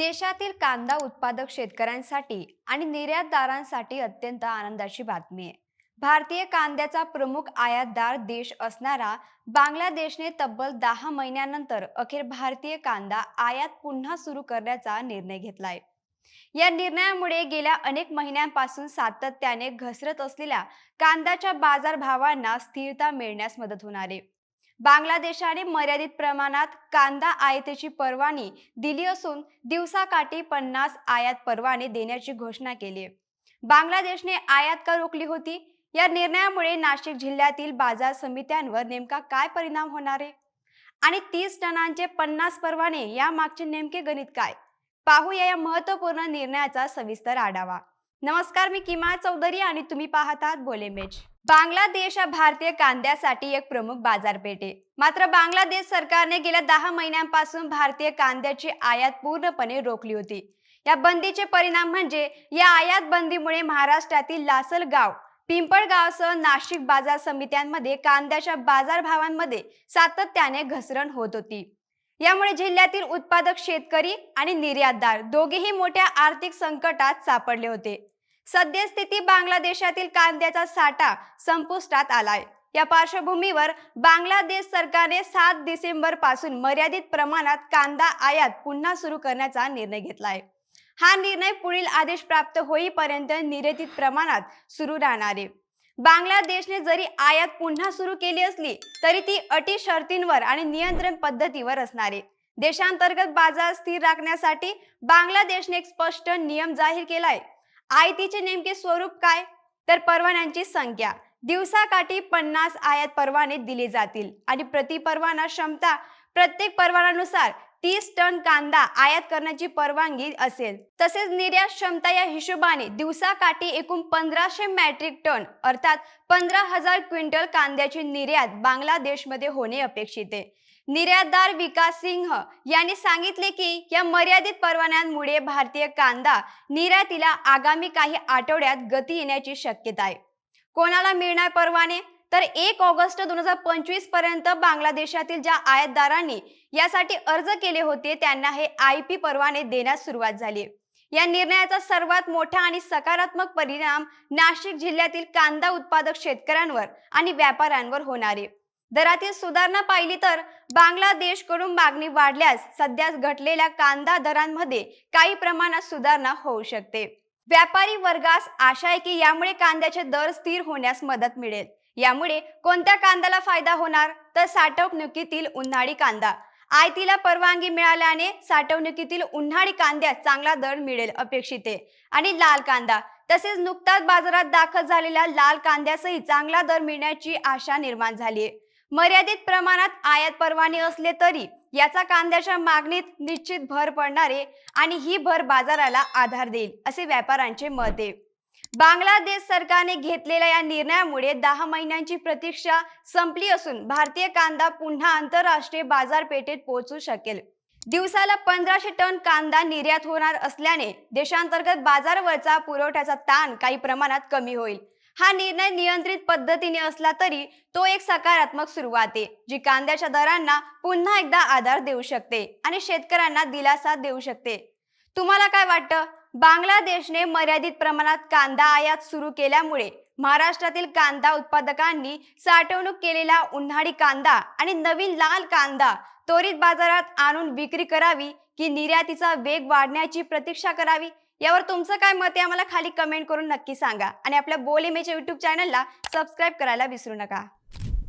देशातील कांदा उत्पादक शेतकऱ्यांसाठी आणि निर्यातदारांसाठी अत्यंत आनंदाची बातमी आहे. भारतीय कांद्याचा प्रमुख आयातदार देश असणारा बांगलादेशने तब्बल दहा महिन्यानंतर अखेर भारतीय कांदा आयात पुन्हा सुरू करण्याचा निर्णय घेतलाय. या निर्णयामुळे गेल्या अनेक महिन्यांपासून सातत्याने घसरत असलेल्या कांद्याच्या बाजारभावांना स्थिरता मिळण्यास मदत होणार आहे. बांगलादेशाने मर्यादित प्रमाणात कांदा आयातीची परवानी दिली असून दिवसाकाठी पन्नास आयात परवाने देण्याची घोषणा केली आहे. बांगलादेशने आयात का रोखली होती? या निर्णयामुळे नाशिक जिल्ह्यातील बाजार समित्यांवर नेमका काय परिणाम होणार आहे? आणि तीस टनांचे पन्नास परवाने या मागचे नेमके गणित काय? पाहूया या महत्त्वपूर्ण निर्णयाचा सविस्तर आढावा. नमस्कार मी किमा चौधरी आणि तुम्ही पाहत आहात बोलेमेज बांगलादेश हा भारतीय कांद्यासाठी एक प्रमुख बाजारपेठ आहे. मात्र बांगलादेश सरकारने गेल्या दहा महिन्यांपासून भारतीय कांद्याची आयात पूर्णपणे रोखली होती. या बंदीचे परिणाम म्हणजे या आयात बंदीमुळे महाराष्ट्रातील लासलगाव पिंपळगावसह नाशिक बाजार समित्यांमध्ये कांद्याच्या बाजारभावांमध्ये सातत्याने घसरण होत होती. यामुळे जिल्ह्यातील उत्पादक शेतकरी आणि निर्यातदार दोघेही मोठ्या आर्थिक संकटात सापडले होते. सद्यस्थिती बांगलादेशातील कांद्याचा साठा संपुष्टात आलाय. या पार्श्वभूमीवर बांगलादेश सरकारने सात डिसेंबरपासून मर्यादित प्रमाणात कांदा आयात पुन्हा सुरू करण्याचा निर्णय घेतलाय. हा निर्णय पुढील आदेश प्राप्त होईपर्यंत निर्यातीत प्रमाणात सुरू राहणार आहे. बांगलादेशने जरी आयात पुन्हा सुरू केली असली तरी ती अटी शर्तींवर आणि नियंत्रण पद्धतीवर असणार. आहे देशांतर्गत बाजार स्थिर राखण्यासाठी बांगलादेशने एक स्पष्ट नियम जाहीर केलाय. आयतीचे नेमके स्वरूप काय? तर परवान्यांची संख्या. दिवसाकाठी पन्नास आयात परवाने दिले जातील आणि प्रति परवाना क्षमता प्रत्येक परवानानुसार तीस टन कांदा आयात करण्याची परवानगी असेल. तसेच निर्यात क्षमता या हिशोबाने दिवसाकाठी एकूण पंधराशे मॅट्रिक टन अर्थात पंधरा हजार क्विंटल कांद्याची निर्यात बांगलादेशमध्ये होणे अपेक्षित आहे. निर्यातदार विकास सिंह यांनी सांगितले की या मर्यादित परवान्यांमुळे भारतीय कांदा निर्यातीला आगामी काही आठवड्यात गती येण्याची शक्यता आहे. कोणाला मिळणार परवाने? तर एक ऑगस्ट दोन हजार पंचवीसपर्यंत बांगलादेशातील ज्या आयातदारांनी यासाठी अर्ज केले होते त्यांना हे आय पी परवाने देण्यास सुरुवात झाली. या निर्णयाचा सर्वात मोठा आणि सकारात्मक परिणाम नाशिक जिल्ह्यातील कांदा उत्पादक शेतकऱ्यांवर आणि व्यापाऱ्यांवर होणार. आहे दरातील सुधारणा पाहिली तर बांगलादेशकडून मागणी वाढल्यास सध्या घटलेल्या कांदा दरांमध्ये काही प्रमाणात सुधारणा होऊ शकते. व्यापारी वर्गास आशा आहे की यामुळे कांद्याचे दर स्थिर होण्यास मदत मिळेल. यामुळे कोणत्या कांद्याला फायदा होणार? तर साठवणुकीतील उन्हाळी कांदा. आयतीला परवानगी मिळाल्याने साठवणुकीतील उन्हाळी कांद्यात चांगला दर मिळेल अपेक्षित. आहे आणि लाल कांदा. तसेच नुकताच बाजारात दाखल झालेल्या लाल कांद्यासही चांगला दर मिळण्याची आशा निर्माण झाली आहे मर्यादित प्रमाणात आयात परवाने असले तरी याचा कांद्याच्या मागणीत निश्चित भर पडणारे आणि ही भर बाजाराला आधार देईल असे व्यापाऱ्यांचे मत आहे. बांगलादेश सरकारने घेतलेल्या या निर्णयामुळे दहा महिन्यांची प्रतीक्षा संपली असून भारतीय कांदा पुन्हा आंतरराष्ट्रीय बाजारपेठेत पोहोचू शकेल. दिवसाला पंधराशे टन कांदा निर्यात होणार असल्याने देशांतर्गत बाजारवरचा पुरवठ्याचा ताण काही प्रमाणात कमी होईल. हा निर्णय नियंत्रित पद्धतीने असला तरी तो एक सकारात्मक सुरुवात आहे जी कांद्याच्या दरांना पुन्हा एकदा आधार देऊ शकते आणि शेतकऱ्यांना दिलासा देऊ शकते. तुम्हाला काय वाटतं? बांगलादेशने मर्यादित प्रमाणात कांदा आयात सुरू केल्यामुळे महाराष्ट्रातील कांदा उत्पादकांनी साठवणूक केलेला उन्हाळी कांदा आणि नवीन लाल कांदा त्वरित बाजारात आणून विक्री करावी की निर्यातीचा वेग वाढण्याची प्रतीक्षा करावी? यावर तुमचं काय मत आहे? आम्हाला खाली कमेंट करून नक्की सांगा. आणि आपल्या बोल इमेज युट्यूब चॅनलला सबस्क्राईब करायला विसरू नका.